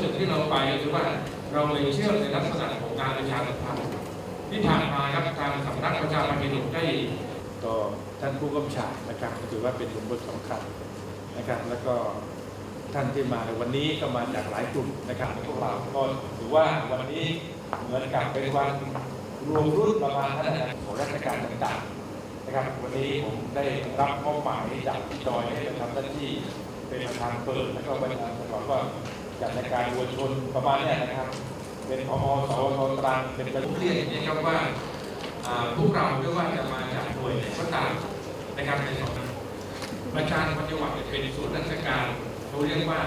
หนึ่งที่เราไปคือว่าเราเลยเชื่อในลักษณะของการประชาสัมพันธ์ที่ผ่านมาครับทางสำนักประชาสัมพันธ์ได้ต่อท่านผู้กำกับชานะครับถือว่าเป็นบุคคลสำคัญนะครับ แล้วก็ท่านที่มาในวันนี้ก็มาจากหลายกลุ่มนะครับพวกเราก็ถือว่าวันนี้เหมือนกับเป็นวันรวมรุ่นประมาณท่านของราชการต่างๆนะครับ วันนี้ผมได้รับมอบหมายจากพี่จอยให้ทำหน้าที่เป็นประธานเปิด แล้วก็ประธานประกอบก็ จัดรายการวัวชนประมาณเนี้ยนะครับ เป็นพอสวทตรังเป็นประผมเรียนอย่างนี้ครับว่าอ่าพวกเราไม่ว่าจะมาจากหน่วยไหนก็ตามนะครับในสองประชาชนจังหวัดเป็นส่วนราชการเขาเรียกว่า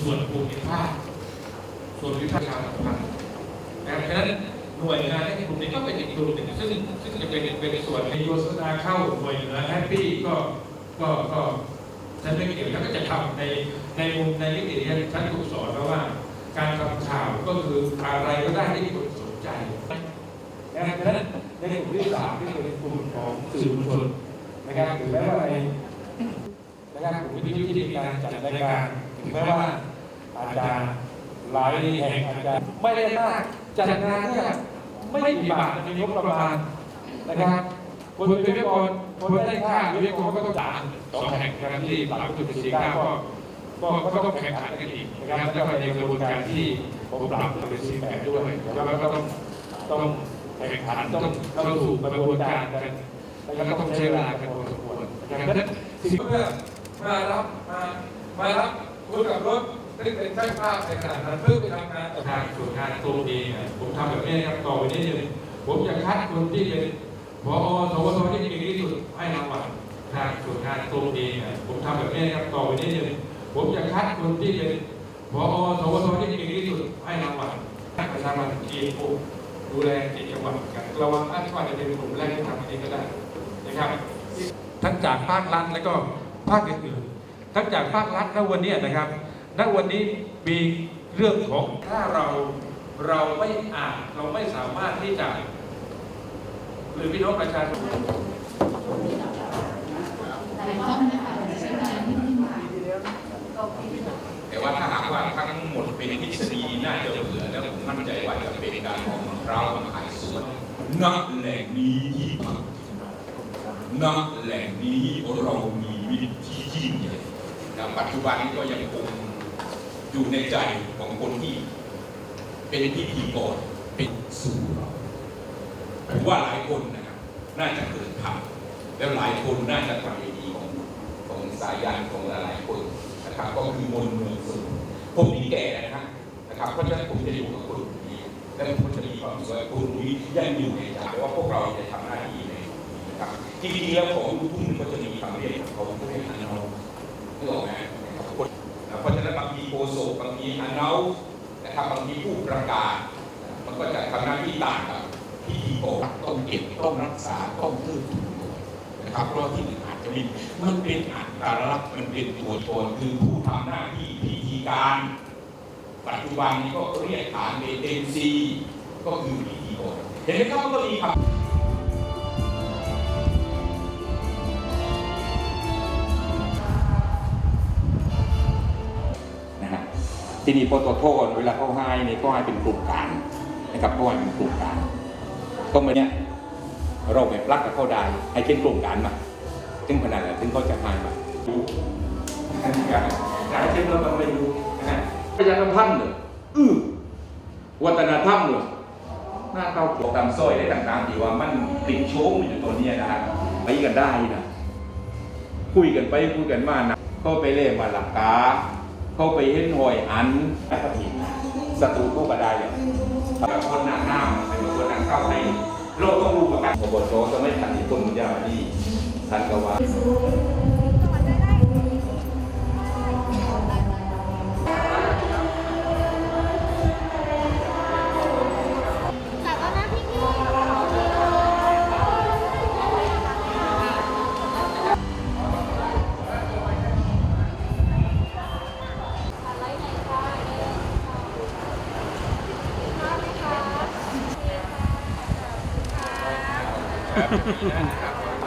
ส่วนภูมิภาคส่วนวิชาการสัมพันธ์นะครับฉะนั้นหน่วยงานในกลุ่มนี้ก็เป็นอีกกลุ่มหนึ่งซึ่งซึ่งจะเป็นเป็นส่วนในโยสนาเข้าหน่วยเหนือแฮปปี้ก็ก็ก็ ฉันไม่เกี่ยวแล้วก็จะทำในในมุมในนิติที่ฉันถูกสอนเพราว่า การทำข่าวก็คืออะไรก็ได้ที่คนสนใจนะครับฉะนั้นในกลุ่มที่สามที่เป็นกลุ่มของสื่อมวลชนนะครับถึงแม้ว่าในนะครับกลุ่มวิทยุที่มีการจัดรายการถึงแม้ว่าอาจารย์หลายแห่งอาจารย์ไม่ได้มากจัดงานเนี่ยไม่กี่บาทในงบประมาณนะครับ คนเป็นวิทยากรคนไม่ได้ค่าวิทยากรก็ต้องจ่ายสองแห่งนะครับที่หลังจุดสี่เก้าก็ก็ก็ต้องแข่งขันกันอีกนะครับแล้วก็ในกระบวนการที่ผมปรับเป็นสีแปดด้วยแล้วก็ต้องต้องแข่งขันต้องเข้าสู่กระบวนการกันแล้วก็ต้องใช้เวลากันพอสมควรนะครับดังนั้นสิ่งเพื่อมารับมามารับคุณกับรถซึ่งเป็นช่างภาพในขณะนั้นเพื่อไปทำงานต่อทางส่วนงานตัวเองผมทำแบบนี้ครับต่อไปนี้เลยผมจะคัดคนที่เป็น พอสวทที่เก่งที่สุดให้รางวัลทางส่วนงานตัวเองผมทำแบบนี้ครับต่อไปนี้เลยผมจะคัดคนที่เป็นพอสวทที่เก่งที่สุดให้รางวัลประชาชนทีมผู้ดูแลเจ็ดจังหวัดกันระวังท่านว่าจะเป็นกลุ่มแรกที่ทำอันนี้ก็ได้นะครับ ทั้งจากภาครัฐและก็ภาคอื่นๆทั้งจากภาครัฐณวันนี้นะครับณวันนี้มีเรื่องของถ้าเราเราไม่อ่านเราไม่สามารถที่จะ หรือพี่น้องประชาชนแต่ว่าถ้าหากว่าทั้งหมดเป็นทฤษฎีน่าจะเบื่อแล้วผมมั่นใจว่าจะเป็นการของเราขายสวนณแหล่งนี้ณแหล่งนี้เรามีวิธียิ่งใหญ่นปัจจุบันก็ยังคงอยู่ในใจของคนที่เป็นพิธีกรเป็นสู่เรา ผมว่าหลายคนนะครับน่าจะเกิดทำแล้วหลายคนน่าจะทำในดีของของสายันของหลายๆคนนะครับก็คือมนเมืองสุขผมนี่แก่นะครับนะครับเพราะฉะนั้นผมจะอยู่กับคนนี้และผมจะมีความรู้สึกว่าคนนี้ยังอยู่ในใจว่าพวกเราจะทำหน้าที่ในนะครับจริงๆแล้วของลูกทุ่งก็จะมีคำเรียกของเขาเรียกอันเอานึกออกไหมนะเพราะฉะนั้นบางทีโคโซบางทีอันเอานะครับบางทีผู้ประกาศ มันก็จะทำหน้าที่ต่างกับ พิธีกรต้องเก็บต้องรักษาต้องเพิ่มนะครับเพราะที่อื่นอาจจะมีมันเป็นอัตลักษณ์มันเป็นตัวตนคือผู้ทำหน้าที่พิธีการ ปัจจุบันนี้ก็เรียกฐานเป็นเอ็นซีก็คือพิธีกรเห็นไหมครับก็มีคำนะฮะทีนี้โปรโตโทนเวลาเขาให้นี่ก็ให้เป็นกลุ่มกางนะครับก็ให้เป็นกลุ่มกาง ก็เหมือนเนี้ยเราไปปลักกับเขาได้ให้เป็นกลุ่มกลางมาถึงขนาดไหนถึงเขาจะให้มารู้นะครับหลายเช่นเราต้องไม่รู้นะฮะประชาสัมพันธ์เหรออือวัฒนธรรมเหรอหน้าเต้าปกตามสร้อยได้ต่างๆที่ว่ามันติดโชมอยู่ตัวเนี้ยนะฮะไปกันได้นะคุยกันไปคุยกันมานะเข้าไปเล่มาหลักกาเข้าไปเห็นหอยอันแล้วก็ผิดศัตรูก็กระได้เลยแบบคนหนัก องรู้ประกันบทโซสมัยทันที่คนมุญญามาดีทันกว่า yeah.